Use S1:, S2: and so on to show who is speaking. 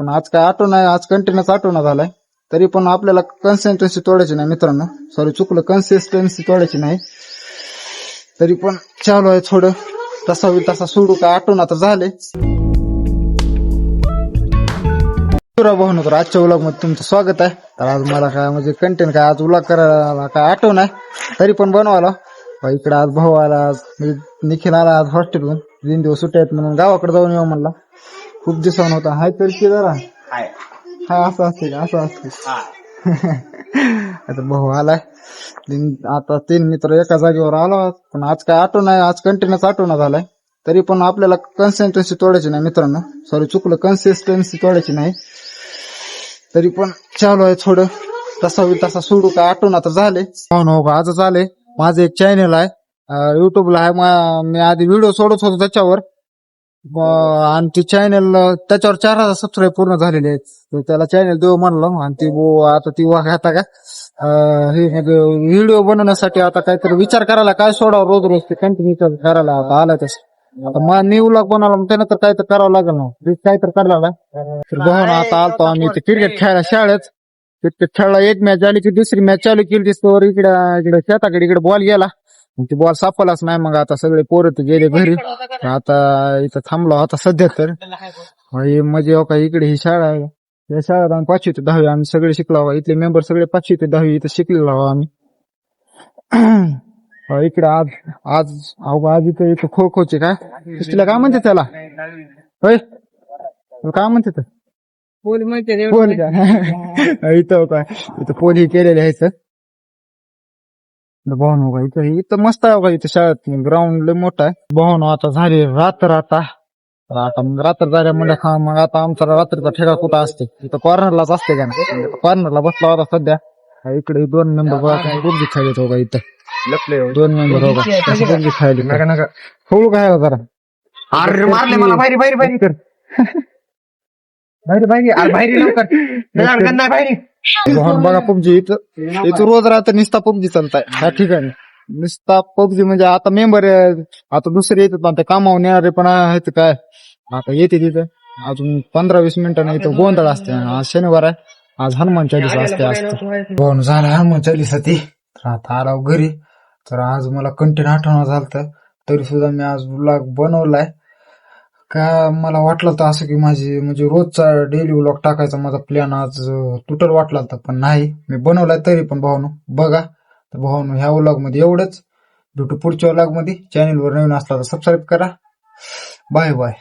S1: पण आज काय आटो नाही आज कंटिन्यूस आठवणा झालाय. तरी पण आपल्याला कन्सिस्टन्सी तोडायची नाही मित्रांनो. सॉरी चुकलं. कन्सिस्टन्सी तोडायची नाही. तरी पण चालू आहे थोडं. तसा होईल तसा सोडू. काय आठवणा तर झाले. भाऊ तर आजच्या उलागमध्ये तुमचं स्वागत आहे. तर आज मला काय म्हणजे कंटेंट काय आज उलाग करायला काय आठवण आहे. तरी पण बनवायला. इकडे आज भाऊ आला आज निखिल आला आज हॉस्टेलहून तीन दिवस सुट्ट्या आहेत म्हणून गावाकडे जाऊन येऊ म्हणला. खूप दिवसांना होता. हाय तर की जरा? हाय. असं असते का? असं असते आता भाऊ आलाय. तीन- आता तीन मित्र एका जागेवर आलो. आज. पण आज काय आठवण आहे आज कंटिन्यूच आठवण झालाय. तरी पण आपल्याला कन्सिस्टन्सी तोडायची नाही मित्रांनो. सॉरी चुकलं. कन्सिस्टन्सी तोडायची नाही. तरी पण चालू आहे थोडं. तसा होईल तसा सोडू काय आठवण आता झाले. हो ना हो का, आजच आले. माझं एक चॅनल आहे. युट्यूबला आहे. मा- मी आधी व्हिडिओ सोडत होतो त्याच्यावर. आणि ती चॅनल त्याच्यावर चार हजार सबस्क्राईब पूर्ण झालेले आहेत. तर त्याला चॅनल देऊ म्हणलं आणि ती बो- आता ती वाघ आता का? अं, हे व्हिडिओ बनवण्यासाठी आता काहीतरी विचार करायला काय सोडावं रोज रोज ते कंटिन्यू करायला. आता आला तस. आता मग न्यू लॉग बनवला मग त्यानंतर काहीतरी तर करावं लागेल ना. ते तर करायला लागेल. तर बघा ना आता आलतो आम्ही ते क्रिकेट खेळायला शाळेत. क्रिकेट खेळला एक मॅच झाली की दुसरी मॅच चालू केली दिसतो इकडे इकडे शेताकडे इकडे बॉल गेला. मग ती बॉल सापडलाच नाही मग आता सगळे पोरं तर गेले घरी. तर आता इथं थांबलो आता सध्या तर. हे म्हणजे हो का इकडे ही शाळा आहे. या शाळेत आम्ही पाचवी ते दहावी आम्ही सगळे शिकलो आहोत. इथले मेंबर सगळे पाचवी ते दहावी इथं शिकलेलो आहोत आम्ही. हो, इकडे आज आज अहो, आज इथं इथं खो खोचे काय तिला काय म्हणते त्याला? होय? काय म्हणते ते?
S2: पोल माहिती
S1: पोल का? इथं काय इथं पोल ही केलेले आहे भावनो का इथं इथं मस्त आहे का इथं शाळेत. ग्राउंड लय मोठा आहे. भावनो आता झाली रात्र आता. तर आता मग रात्र झाल्या म्हणजे खा मग आता आमचा रात्रीचा ठेका कुठं असते? इथं कॉर्नरलाच असते का ना कॉर्नरला बसला होता सध्या. हा, इकडे दोन मेंबर बघा गुडगी खायला हो. का इथं दोन मेंबर हो का गुडगी खायला खोळू काय हो जरा?
S2: अरे मारले मला. बाहेर बाहेर बाहेर बाहेर बाहेर अरे बाहेर लवकर. नाही बाहेर
S1: भाऊन बघा पबजी इथं इथं रोज रात्र निस्ता पबजी चालताय ह्या ठिकाणी. निस्ता पबजी म्हणजे आता मेंबर आता दुसरे येतात पण ते कामावून येणारे पण आहेत काय? आता येते तिथं. अजून पंधरा वीस मिनिटांनी इथं गोंधळ असते. आज शनिवार आहे. आज हनुमान चालीसा असते असते भाऊन झालं हनुमान चालीसा ती. तर आता आला घरी. तर आज मला कंटिन्यू आठवण झालं तरी सुद्धा मी आज ब्लॉग बनवलाय. का मला वाटलं होतं असं की माझी म्हणजे रोजचा डेली व्लॉग टाकायचा माझा प्लॅन आज तुटल वाटला होता पण नाही. मी बनवलाय तरी पण भावानो बघा. तर भावानो ह्या व्लॉगमध्ये एवढंच. भेटू पुढच्या व्लॉगमध्ये. चॅनलवर नवीन असला तर सबस्क्राईब करा. Bye bye